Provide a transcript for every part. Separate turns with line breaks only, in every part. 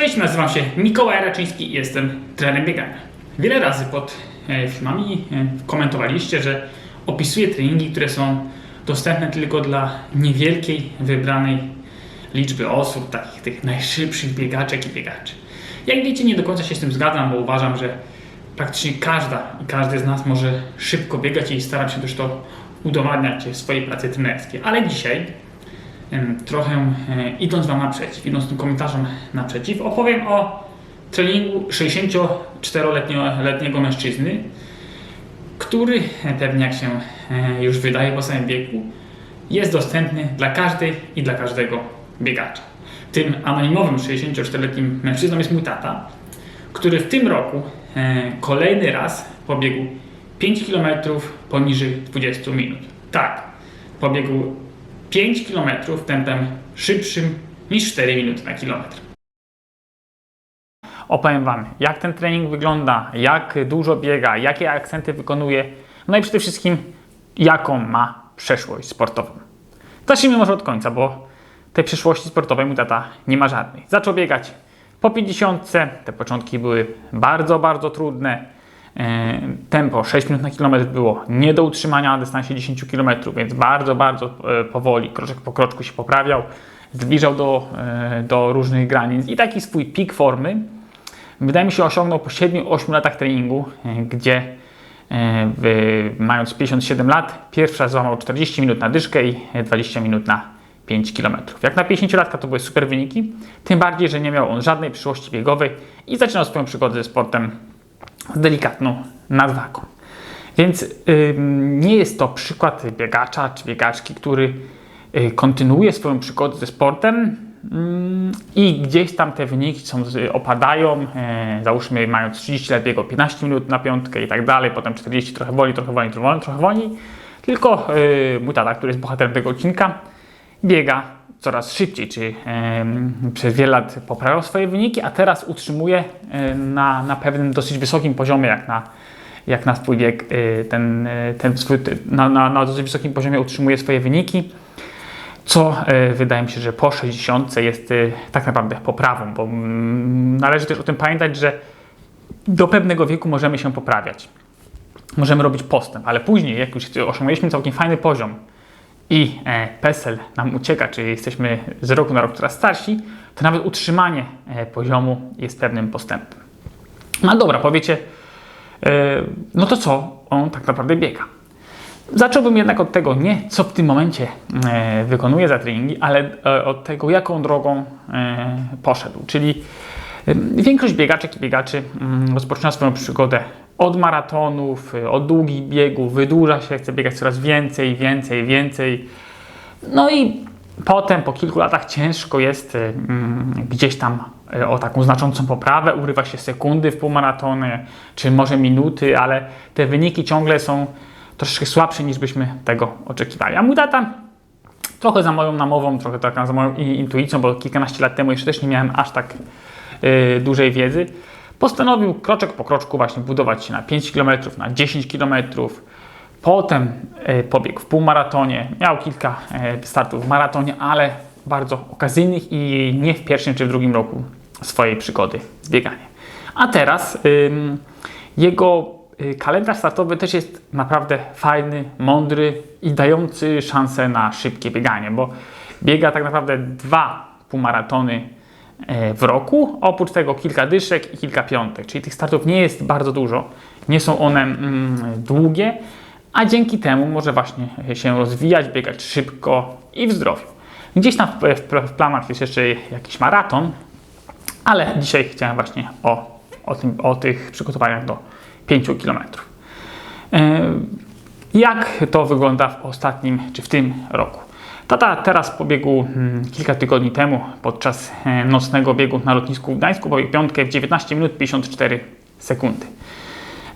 Cześć, nazywam się Mikołaj Raczyński i jestem trenerem biegania. Wiele razy pod e, filmami e, komentowaliście, że opisuję treningi, które są dostępne tylko dla niewielkiej, wybranej liczby osób, takich tych najszybszych biegaczek i biegaczy. Jak wiecie, nie do końca się z tym zgadzam, bo uważam, że praktycznie każda i każdy z nas może szybko biegać i staram się też to udowadniać w swojej pracy trenerskiej. Ale dzisiaj trochę e, idąc Wam naprzeciw, idąc tym komentarzem naprzeciw, opowiem o treningu 64-letniego mężczyzny, który e, pewnie jak się e, już wydaje po samym biegu, jest dostępny dla każdej i dla każdego biegacza. Tym anonimowym 64-letnim mężczyzną jest mój tata, który w tym roku kolejny raz pobiegł 5 km poniżej 20 minut. Tak, pobiegł 5 km tempem szybszym niż 4 minuty na kilometr. Opowiem Wam, jak ten trening wygląda, jak dużo biega, jakie akcenty wykonuje, no i przede wszystkim, jaką ma przeszłość sportową. Zacznijmy może od końca, bo tej przeszłości sportowej mój tata nie ma żadnej. Zaczął biegać po 50, te początki były bardzo, bardzo trudne. E, Tempo 6 minut na kilometr było nie do utrzymania na dystansie 10 km, więc bardzo, bardzo e, powoli, kroczek po kroczku się poprawiał, zbliżał do, e, do różnych granic i taki swój pik formy wydaje mi się osiągnął po 7-8 latach treningu, gdzie w, mając 57 lat pierwszy raz złamał 40 minut na dyszkę i 20 minut na 5 km. Jak na 50-latka to były super wyniki, tym bardziej, że nie miał on żadnej przyszłości biegowej i zaczynał swoją przygodę ze sportem z delikatną nadwagą. Więc nie jest to przykład biegacza czy biegaczki, który y, kontynuuje swoją przygodę ze sportem ym, i gdzieś tam te wyniki są, opadają. E, załóżmy, mając 30 lat biegał 15 minut na piątkę i tak dalej, potem 40 trochę wolniej, trochę wolniej, trochę wolniej, trochę wolniej. Tylko y, mój tata, który jest bohaterem tego odcinka, biega coraz szybciej, em, przez wiele lat poprawiał swoje wyniki, a teraz utrzymuje na, na pewnym dosyć wysokim poziomie, jak na, jak na swój wiek, e, ten, e, ten swój, na, na, na dosyć wysokim poziomie utrzymuje swoje wyniki, co e, wydaje mi się, że po 60 jest e, tak naprawdę poprawą, bo mm, należy też o tym pamiętać, że do pewnego wieku możemy się poprawiać. Możemy robić postęp, ale później, jak już osiągnęliśmy całkiem fajny poziom, i e, PESEL nam ucieka, czyli jesteśmy z roku na rok coraz starsi, to nawet utrzymanie e, poziomu jest pewnym postępem. No dobra, powiecie, e, no to co on tak naprawdę biega? Zacząłbym jednak od tego nie, co w tym momencie wykonuje za treningi, ale od tego, jaką drogą poszedł. Czyli większość biegaczek i biegaczy mm, rozpoczyna swoją przygodę od maratonów, e, od długich biegów, wydłuża się, chce biegać coraz więcej, więcej, więcej. No i potem po kilku latach ciężko jest e, mm, gdzieś tam e, o taką znaczącą poprawę, urywa się sekundy w półmaratonie, czy może minuty, ale te wyniki ciągle są troszeczkę słabsze niż byśmy tego oczekiwali. A mój tata trochę za moją namową, trochę tak za moją intuicją, bo kilkanaście lat temu jeszcze też nie miałem aż tak y, dużej wiedzy, postanowił kroczek po kroczku właśnie budować się na 5 km, na 10 km. Potem y, pobiegł w półmaratonie, miał kilka y, startów w maratonie, ale bardzo okazyjnych i nie w pierwszym czy w drugim roku swojej przygody z bieganiem. A teraz ym, jego y, kalendarz startowy też jest naprawdę fajny, mądry i dający szansę na szybkie bieganie, bo biega tak naprawdę dwa półmaratony e, w roku, oprócz tego kilka dyszek i kilka piątek, czyli tych startów nie jest bardzo dużo, nie są one mm, długie, a dzięki temu może właśnie się rozwijać, biegać szybko i w zdrowiu. Gdzieś tam w, w, planach jest jeszcze jakiś maraton, ale dzisiaj chciałem właśnie o, o, tym, o tych przygotowaniach do 5 km. Jak to wygląda w ostatnim czy w tym roku? Tata teraz pobiegł mm, kilka tygodni temu podczas e, nocnego biegu na lotnisku w Gdańsku, pobiegł piątkę w 19 minut 54 sekundy.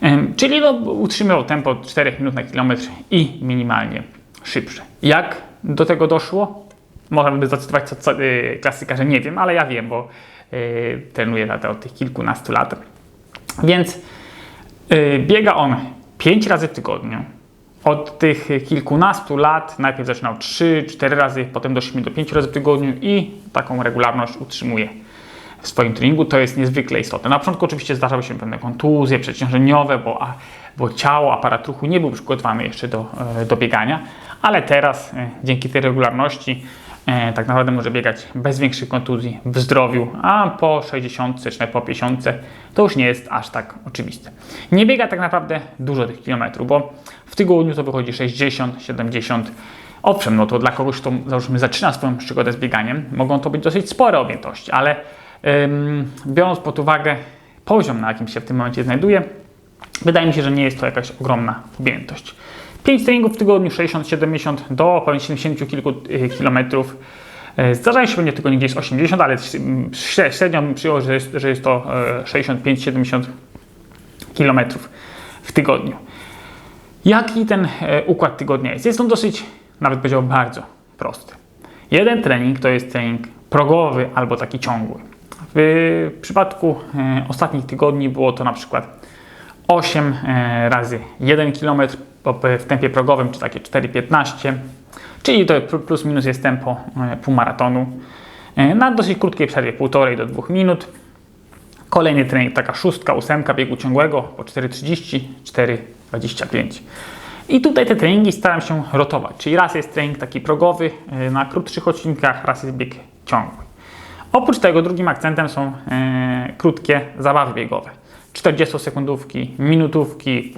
Em, Czyli no, utrzymywał tempo 4 minut na kilometr i minimalnie szybsze. Jak do tego doszło? Można by zacytować co, co, yy, klasyka, że nie wiem, ale ja wiem, bo yy, trenuję tatę od tych kilkunastu lat. Więc yy, biega on 5 razy w tygodniu. Od tych kilkunastu lat najpierw zaczynał 3-4 razy, potem doszliśmy do 5 razy w tygodniu i taką regularność utrzymuje w swoim treningu, to jest niezwykle istotne. Na początku oczywiście zdarzały się pewne kontuzje przeciążeniowe, bo, a, bo ciało, aparat ruchu nie był przygotowany jeszcze do, e, do biegania, ale teraz e, dzięki tej regularności tak naprawdę może biegać bez większych kontuzji w zdrowiu, a po 60 czy po 50 to już nie jest aż tak oczywiste. Nie biega tak naprawdę dużo tych kilometrów, bo w tygodniu to wychodzi 60, 70 Owszem, no to dla kogoś, kto załóżmy zaczyna swoją przygodę z bieganiem, mogą to być dosyć spore objętości, ale ym, biorąc pod uwagę poziom, na jakim się w tym momencie znajduje, wydaje mi się, że nie jest to jakaś ogromna objętość. 5 treningów w tygodniu, 60-70 do powiem 70 kilku y, kilometrów. Y, Zdarzają się pewnie tygodniu gdzieś 80, ale śre- średnio bym przyjął, że jest, że jest to e, 65-70 kilometrów w tygodniu. Jaki ten e, układ tygodnia jest? Jest on dosyć, nawet powiedziałbym, bardzo prosty. Jeden trening to jest trening progowy albo taki ciągły. W przypadku e, ostatnich tygodni było to na przykład 8 e, razy 1 km w tempie progowym, czy takie 4,15, czyli to plus minus jest tempo e, półmaratonu. E, Na dosyć krótkiej przerwie, 1,5 do 2 minut. Kolejny trening, taka szóstka, ósemka biegu ciągłego po 4,30, 4,25. I tutaj te treningi staram się rotować, czyli raz jest trening taki progowy e, na krótszych odcinkach, raz jest bieg ciągły. Oprócz tego drugim akcentem są krótkie zabawy biegowe. 40-sekundówki, minutówki,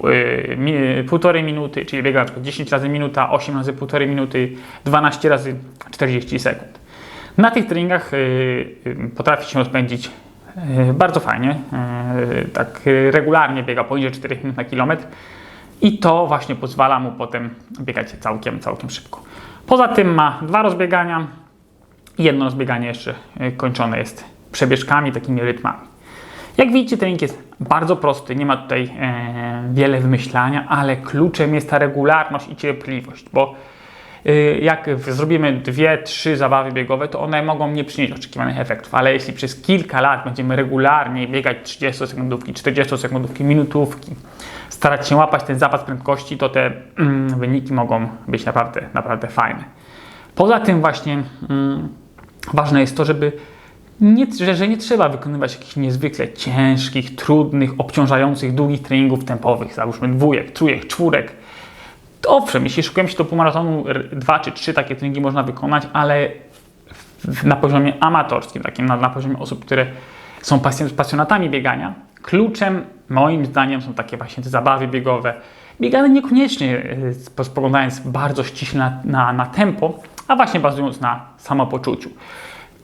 mi, półtorej minuty, czyli biega na przykład 10 razy minuta, 8 razy półtorej minuty, 12 razy 40 sekund. Na tych treningach e, e, potrafi się rozpędzić bardzo fajnie, tak regularnie biega poniżej 4 minut na kilometr i to właśnie pozwala mu potem biegać całkiem, całkiem szybko. Poza tym ma dwa rozbiegania, Jedno rozbieganie jeszcze kończone jest przebieżkami, takimi rytmami. Jak widzicie, trening jest bardzo prosty, nie ma tutaj e, wiele wymyślania, ale kluczem jest ta regularność i cierpliwość, bo e, jak zrobimy dwie, trzy zabawy biegowe, to one mogą nie przynieść oczekiwanych efektów, ale jeśli przez kilka lat będziemy regularnie biegać 30-sekundówki, 40-sekundówki, minutówki, starać się łapać ten zapas prędkości, to te mm, wyniki mogą być naprawdę, naprawdę fajne. Poza tym właśnie mm, ważne jest to, żeby nie, że, że nie trzeba wykonywać jakichś niezwykle ciężkich, trudnych, obciążających, długich treningów tempowych, załóżmy dwójek, trójek, czwórek. To owszem, jeśli szykujemy się do półmaratonu, dwa czy trzy takie treningi można wykonać, ale na poziomie amatorskim, takim na, na poziomie osób, które są pasjon- pasjonatami biegania, kluczem moim zdaniem są takie właśnie te zabawy biegowe. Biegane niekoniecznie e, spo- spoglądając bardzo ściśle na, na, na tempo, a właśnie bazując na samopoczuciu.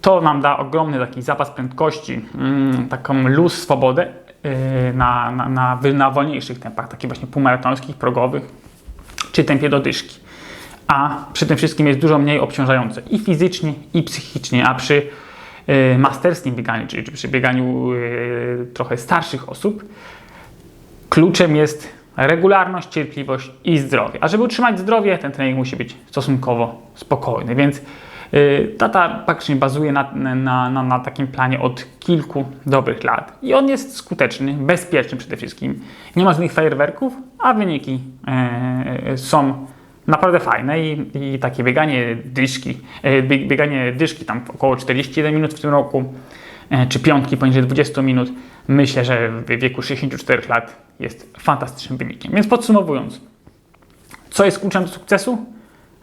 To nam da ogromny taki zapas prędkości, mm, taką luz, swobodę yy, na, na, na, na wolniejszych tempach, takich właśnie półmaratońskich, progowych, czy tempie do dyszki. A przy tym wszystkim jest dużo mniej obciążające i fizycznie, i psychicznie, a przy yy, masterskim bieganiu, czyli przy bieganiu yy, trochę starszych osób, kluczem jest regularność, cierpliwość i zdrowie. A żeby utrzymać zdrowie, ten trening musi być stosunkowo spokojny, więc yy, tata faktycznie bazuje na, na, na, na takim planie od kilku dobrych lat. I on jest skuteczny, bezpieczny przede wszystkim. Nie ma żadnych fajerwerków, a wyniki yy, są naprawdę fajne i, i takie bieganie dyszki, bieg- bieganie dyszki tam około 41 minut w tym roku, e, czy piątki poniżej 20 minut, myślę, że w wieku 64 lat jest fantastycznym wynikiem. Więc podsumowując, co jest kluczem do sukcesu?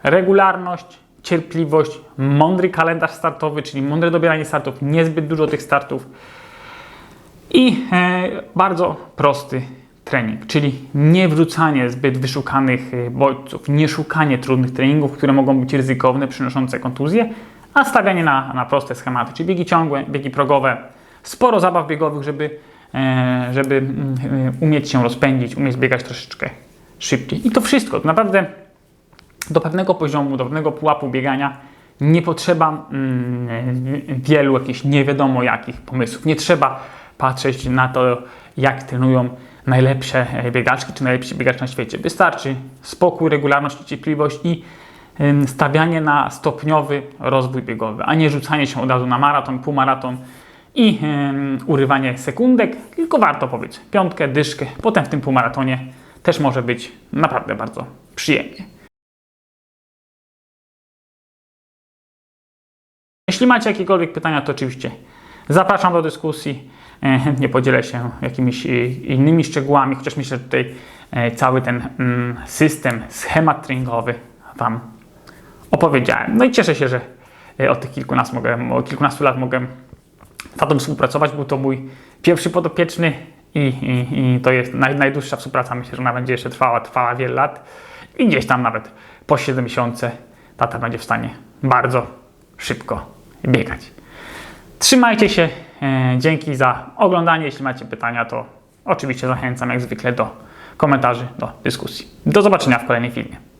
Regularność, cierpliwość, mądry kalendarz startowy, czyli mądre dobieranie startów, niezbyt dużo tych startów i e, bardzo prosty trening, czyli nie wrzucanie zbyt wyszukanych e, bodźców, nie szukanie trudnych treningów, które mogą być ryzykowne, przynoszące kontuzje, a stawianie na, na proste schematy, czyli biegi ciągłe, biegi progowe, sporo zabaw biegowych, żeby, e, żeby mm, umieć się rozpędzić, umieć biegać troszeczkę szybciej. I to wszystko. To naprawdę do pewnego poziomu, do pewnego pułapu biegania nie potrzeba mm, wielu jakichś nie wiadomo jakich pomysłów. Nie trzeba patrzeć na to, jak trenują najlepsze e, biegaczki czy najlepsi biegacz na świecie. Wystarczy spokój, regularność i cierpliwość i stawianie na stopniowy rozwój biegowy, a nie rzucanie się od razu na maraton, półmaraton i ym, urywanie sekundek, tylko warto powiedzieć piątkę, dyszkę, potem w tym półmaratonie też może być naprawdę bardzo przyjemnie. Jeśli macie jakiekolwiek pytania, to oczywiście Zapraszam do dyskusji. E, Chętnie podzielę się jakimiś e, innymi szczegółami, chociaż myślę, że tutaj e, cały ten mm, system, schemat treningowy Wam opowiedziałem. No i cieszę się, że e, od tych kilkunastu, mogę, od kilkunastu lat mogę z tatą współpracować. Był to mój pierwszy podopieczny i, i, i to jest naj, najdłuższa współpraca. Myślę, że ona będzie jeszcze trwała, trwała wiele lat i gdzieś tam nawet po 7 miesiące tata będzie w stanie bardzo szybko biegać. Trzymajcie się. E, Dzięki za oglądanie. Jeśli macie pytania, to oczywiście zachęcam jak zwykle do komentarzy, do dyskusji. Do zobaczenia w kolejnym filmie.